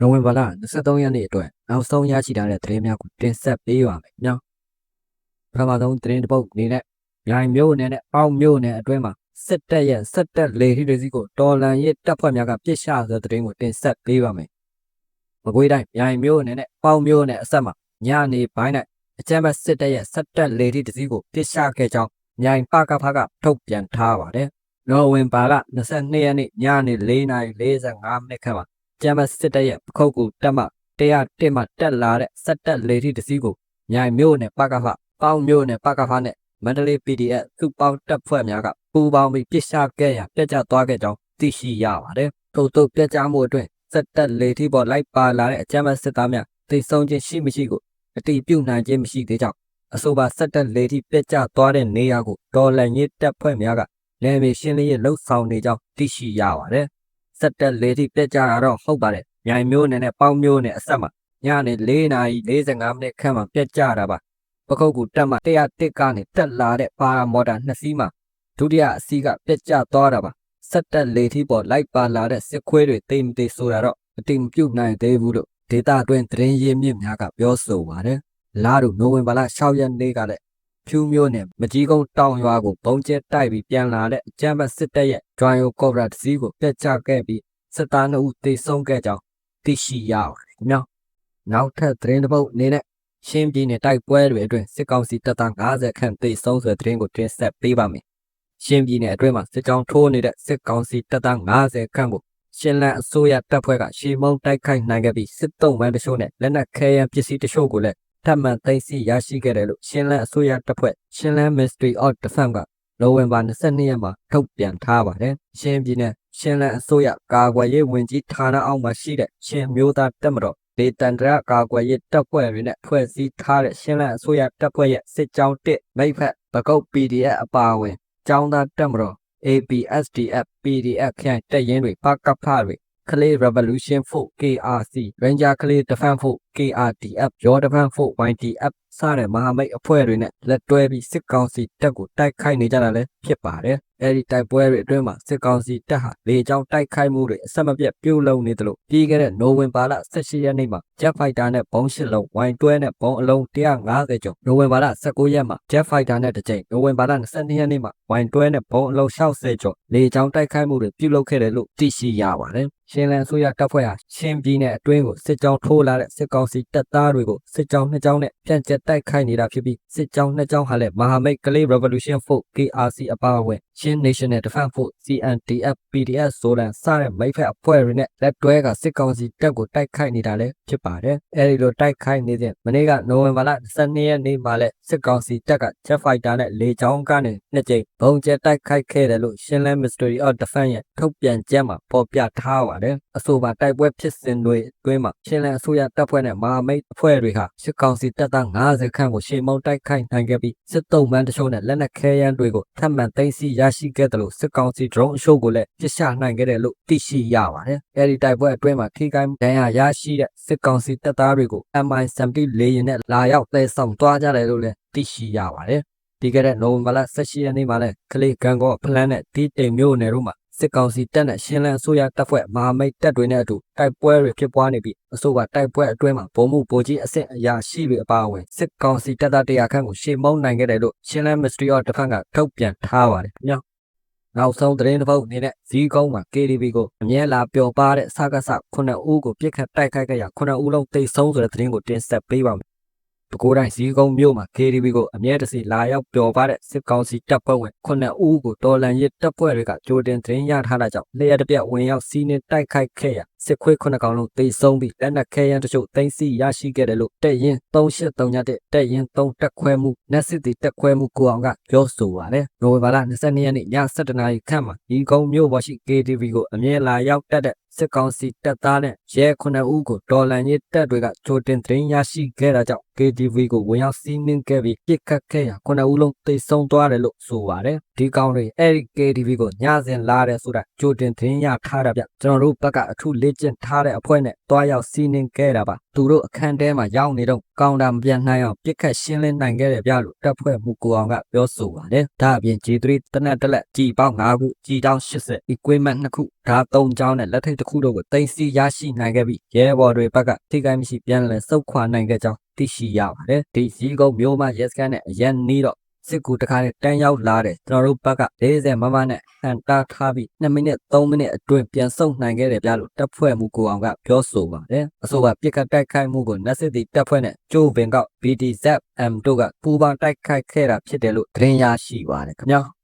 နိုဝင်ဘာလ23ရက်နေ့အတွက်နောက်ဆုံးရရှိထားတဲ့သတင်းများကိုတင်ဆက်ပေးပါမယ်နော်ပထမဆုံးသတင်းတစ်ပုဒ်အနေနဲ့ရိုင်မျိုးနယ်နဲ့ပေါင်မျိုးနယ်အတွင်းမှာစစ်တပ်ရဲ့စစ်တပ်လေထီတွေစီကိုတော်လန်ရေးတပ်ဖွဲ့များကပြစ်ရှဆိုတဲ့သတင်းကိုတင်ဆက်ပေးပါမယ်မကွေးတိုင်းရိုင်မျိုးနယ်နဲ့ပေါင်မျိုးနယ်အဆက်မှာညနေပိုင်း၌အကြမ်းဖက်စစ်တပ်ရဲ့စစ်တပ်လေထီတစ်စီးကိုပြစ်ရှခဲ့ကြောင်းညိုင်ပကဖကထုတ်ပြန်ထားပါတယ်နိုဝင်ဘာလ22ရက်နေ့ညနေ4:45မိနစ်ခန့်မှာ ကျမ်းမစစ်တပ်ရဲ့ပခုတ်ကူတက်မှ101မှတက်လာတဲ့စက်တက်လေထီတစည်းကိုညိုင်မြို့နယ်ပကဖပေါင်းမြို့နယ်ပကဖနဲ့မန္တလေး PDF သူပေါင်းတပ်ဖွဲ့များကပူးပေါင်းပြီးပြစ်ရှာခဲ့ရပြက်ကျသွားခဲ့ကြောင်းသိရှိရပါတယ်။ထို့သို့ပြက်ကျမှုအတွင်းစက်တက်လေထီပေါ်လိုက်ပါလာတဲ့အကျမ်းမစစ်သားများသိဆုံးခြင်းရှိမရှိကိုအတိပြုနိုင်ခြင်းမရှိသေးကြောင်းအဆိုပါစက်တက်လေထီပြက်ကျသွားတဲ့နေရာကိုဒေါ်လန်ရစ်တပ်ဖွဲ့များကနယ်မြေရှင်းလင်းရေးလှုပ်ဆောင်နေကြောင်းသိရှိရပါတယ်။ စက်တက်လေးထိပြက်ကြတာတော့ဟုတ်ပါတယ်။မြိုင်မျိုးနယ်နဲ့ပေါင်းမျိုးနယ်အဆက်မှာညနေ4နာရီ45မိနစ်ခန့်မှာပြက်ကြတာပါ။ပခုတ်ကူတက်မှ101ကနေတက်လာတဲ့ပါရာမော်တာနှစ်စီးမှာဒုတိယအစီးကပြက်ကျသွားတာပါ။စက်တက်လေးထိပေါ်လိုက်ပါလာတဲ့စစ်ခွေးတွေတိမ်တိမ်ဆိုတာတော့အတိမပြုတ်နိုင်သေးဘူးလို့ဒေတာအတွင်းသတင်းရင်းမြစ်များကပြောဆိုပါတယ်။လာတို့နိုဝင်ဘာလ6ရက်နေ့ကလည်း ဖြူမျိုးနဲ့မကြီးကုန်းတောင်ရွာကိုဘုံကျဲတိုက်ပြီးပြန်လာတဲ့အကြမ်းဖက်စစ်တပ်ရဲ့ Joint Cobra တစ်စီးကိုပြက်ကျခဲ့ပြီးစစ်သား2ဦးသေဆုံးခဲ့ကြောင်းသိရှိရပါတယ်ခင်ဗျာနောက်ထပ်သတင်းတစ်ပုဒ်အနေနဲ့ရှင်းပြည်နယ်တိုက်ပွဲတွေအတွင်းစစ်ကောင်စီတပ်သား90ခန့်သေဆုံးဆိုတဲ့သတင်းကိုတင်ဆက်ပေးပါမယ်ရှင်းပြည်နယ်အတွင်းမှာစစ်ကြောင်းထိုးနေတဲ့စစ်ကောင်စီတပ်သား90ခန့်ကိုရှင်းလန်းအစိုးရတပ်ဖွဲ့ကရှေမုံတိုက်ခိုက်နိုင်ခဲ့ပြီးစစ်တုံးဝမ်းတချို့နဲ့လက်နက်ခဲယမ်းပစ္စည်းတချို့ကိုလည်း ထပ်မံသိမ်းဆည်းရရှိခဲ့တယ်လို့ရှင်းလန်းအစိုးရတပ်ဖွဲ့ရှင်းလန်း Ministry of Defense ကနိုဝင်ဘာ22ရက်မှာထုတ်ပြန်ထားပါတယ်။ရှင်းပြည်နယ်ရှင်းလန်းအစိုးရကာကွယ်ရေးဝန်ကြီးဌာနအောက်မှာရှိတဲ့ရှင်းမျိုးသားတပ်မတော်ဒေတန်တရကာကွယ်ရေးတပ်ဖွဲ့တွေနဲ့ဖွဲ့စည်းထားတဲ့ရှင်းလန်းအစိုးရတပ်ဖွဲ့ရဲ့စစ်ကြောင်းတစ်မိဖက်ပကုတ် PDF အပါအဝင်ကျောင်းသားတပ်မတော် APSDF PDF ခရိုင်တပ်ရင်းတွေပကဖတွေ Clay Revolution Force KRC Ranger Clay Defense Force KRDF Your Defense Force YDF စတဲ့မဟာမိတ်အဖွဲ့တွေနဲ့လက်တွဲပြီးစစ်ကောင်စီတပ်ကိုတိုက်ခိုက်နေကြတာလည်းဖြစ်ပါတယ်။ အဲဒီတိုက်ပွဲတွေအတွင်းမှာစစ်ကောင်စီတပ်ဟာလေကြောင်းတိုက်ခိုက်မှုတွေအဆက်မပြတ်ပြုလုပ်နေသလိုပြီးခဲ့တဲ့နိုဝင်ဘာလ18ရက်နေ့မှာ Jet Fighter နဲ့ဘုံးရှစ်လုံး Y12 နဲ့ဘုံးအလုံး150ကျော်နိုဝင်ဘာလ19ရက်မှာ Jet Fighter နဲ့တစ်ကြိမ်နိုဝင်ဘာလ22ရက်နေ့မှာ Y12 နဲ့ဘုံးအလုံး60ကျော်လေကြောင်းတိုက်ခိုက်မှုတွေပြုလုပ်ခဲ့တယ်လို့သိရှိရပါတယ်။ရှင်းလန်းဆိုရတပ်ဖွဲ့ဟာ ရှင်းပြည်နယ်အတွင်းကိုစစ်ကြောင်းထိုးလာတဲ့စစ်ကောင်စီတပ်သားတွေကိုစစ်ကြောင်းနှစ်ကြောင်းနဲ့ပြန်ကျက်တိုက်ခိုက်နေတာဖြစ်ပြီးစစ်ကြောင်းနှစ်ကြောင်းဟာလည်းမဟာမိတ် Clay Revolution Force KRC အပါအဝင်ရှင်း National Defense Force CNDF PDF ဆိုတဲ့စတဲ့မိတ်ဖက်အဖွဲ့တွေနဲ့လက်တွဲကစစ်ကောင်စီတပ်ကိုတိုက်ခိုက်နေတာလည်းဖြစ်ပါတယ်။အဲဒီလိုတိုက်ခိုက်နေတဲ့မနေ့ကနိုဝင်ဘာလ12ရက်နေ့မှာလည်းစစ်ကောင်စီတပ်က Jet Fighter နဲ့လေကြောင်းကနေနှစ်ကြိမ်ဘုံကျဲတိုက်ခိုက်ခဲ့တယ်လို့ရှင်းလန်း Ministry of Defense ရဲ့ထုတ်ပြန်ချက်မှာဖော်ပြထားပါတယ်။ အဆိုပါတိုက်ပွဲဖြစ်စဉ်တွေအတွင်းမှာရှင်းလန်းအစိုးရတပ်ဖွဲ့နဲ့မဟာမိတ်အဖွဲ့တွေဟာစစ်ကောင်စီတပ်သား90ခန့်ကိုရှေ့မောင်းတိုက်ခိုက်နိုင်ခဲ့ပြီးစစ်တုံးမှန်းတချို့နဲ့လက်နက်ခဲယမ်းတွေကိုထပ်မံသိမ်းဆည်းရရှိခဲ့တယ်လို့စစ်ကောင်စီ drone အရှို့ကိုလည်းပြစ်ချနိုင်ခဲ့တယ်လို့သိရှိရပါတယ်။အဲဒီတိုက်ပွဲအတွင်းမှာထိခိုက်ဒဏ်ရာရရှိတဲ့စစ်ကောင်စီတပ်သားတွေကို MI-70 လေယာဉ်နဲ့လာရောက်သယ်ဆောင်သွားကြတယ်လို့လည်းသိရှိရပါတယ်။ဒီကနေ့နိုဝင်ဘာလ18ရက်နေ့မှာလည်းကလေးကန်ကောဖလန်းနဲ့တီးတိမ်မြို့နယ်တို့မှာ စစ်ကောင်စီတပ်နဲ့ရှင်းလန်းအစိုးရတပ်ဖွဲ့မဟာမိတ်တပ်တွေနဲ့အတူတိုက်ပွဲတွေဖြစ်ပွားနေပြီးအဆိုပါတိုက်ပွဲအတွင်းမှာဗိုလ်မှူးဗိုလ်ကြီးအဆင့်အရာရှိတွေအပါအဝင်စစ်ကောင်စီတပ်သား100ခန့်ကိုရှေ့မုံနိုင်ခဲ့တယ်လို့ရှင်းလန်း Ministry of Defense ကထုတ်ပြန်ထားပါတယ်ခင်ဗျာနောက်ဆုံးသတင်းတစ်ပုဒ်အနေနဲ့ဇီးကုန်းမှာ KDB ကိုအမြဲလာပျော်ပါတဲ့စကားစ9ဦးကိုပြစ်ခတ်တိုက်ခိုက်ခဲ့ရ9ဦးလုံးတိတ်ဆုံးဆိုတဲ့သတင်းကိုတင်ဆက်ပေးပါမယ် ပဲခူးတိုင်းဇီးကုန်းမြို့မှာ KDB ကိုအမြဲတစေလာရောက်ပျော်ပါတဲ့စစ်ကောင်စီတပ်ဖွဲ့ဝင်9ဦးကိုတော်လန်ရစ်တပ်ဖွဲ့တွေကကြိုတင်သတင်းရထားတာကြောင့်လျှက်တပြက်ဝင်ရောက်စီးနှင်းတိုက်ခိုက်ခဲ့ရစစ်ခွေး9ကောင်လုံးတိတ်ဆုံးပြီးလက်နက်ခဲယမ်းတချို့တင်စီရရှိခဲ့တယ်လို့တက်ရင်3839တဲ့တက်ရင်3တက်ခွဲမှုနက်စစ်တီတက်ခွဲမှုကိုအောင်ကပြောဆိုပါတယ်။နိုဝင်ဘာလ22ရက်နေ့ည7:00နာရီခန့်မှာဒီကုန်းမြို့ပေါ်ရှိ KTV ကိုအမြဲလာရောက်တက်တဲ့စစ်ကောင်စီတပ်သားနဲ့ရဲ9ဦးကိုဒေါ်လန်ရစ်တပ်တွေကကြိုတင်သတင်းရရှိခဲ့တာကြောင့် KTV ကိုဝင်ရောက်စီးနင်းခဲ့ပြီးပြစ်ခတ်ခဲ့ရာခုနှစ်ဦးလုံးတိတ်ဆုံးသွားတယ်လို့ဆိုပါတယ်ဒီကောင်တွေအဲ့ဒီ KTV ကိုညစဉ်လာတယ်ဆိုတာကြိုတင်သတင်းရထားတာဗျကျွန်တော်တို့ဘက်ကအထူးလေ့ကျင့်ထားတဲ့အဖွဲ့နဲ့တွားရောက်စီးနင်းခဲ့တာပါသူတို့အခန်းထဲမှာရောက်နေတော့ကောင်တာမပြန်နိုင်အောင်ပြစ်ခတ်ရှင်းလင်းနိုင်ခဲ့တယ်ဗျလို့တပ်ဖွဲ့မှုကိုအောင်ကပြောဆိုပါတယ်ဒါအပြင် G3 တနက်တက်လက်ကြီးပေါင်း5ခုကြီးတောင်း80 equipment 2ခုဓာတ်3ချောင်းနဲ့လက်ထိတ်တစ်ခုတို့ကိုတင်စီရရှိနိုင်ခဲ့ပြီးရဲဘော်တွေဘက်ကထိခိုက်မရှိပြန်လည်စုခွာနိုင်ခဲ့ကြောင်းသိရှိရပါတယ်ဒီစည်းကုန်းမျိုးမရဲစခန်းနဲ့အရန်နီးတော့ စစ်ကူတခါနဲ့တန်းရောက်လာတယ်ကျွန်တော်တို့ဘက်က40မမနဲ့ဟန်တာထားပြီး2မိနစ်3မိနစ်အတွင်းပြန်ဆုတ်နိုင်ခဲ့တယ်ဗျလို့တပ်ဖွဲ့မှုကိုအောင်ကပြောဆိုပါတယ်အဆိုပါပြစ်ကတ်တိုက်ခိုက်မှုကိုနက်စစ်တီတပ်ဖွဲ့နဲ့ကျိုးပင်ကောက် BTZM တို့ကပူးပေါင်းတိုက်ခိုက်ခဲ့တာဖြစ်တယ်လို့သတင်းရရှိပါတယ်ခင်ဗျာ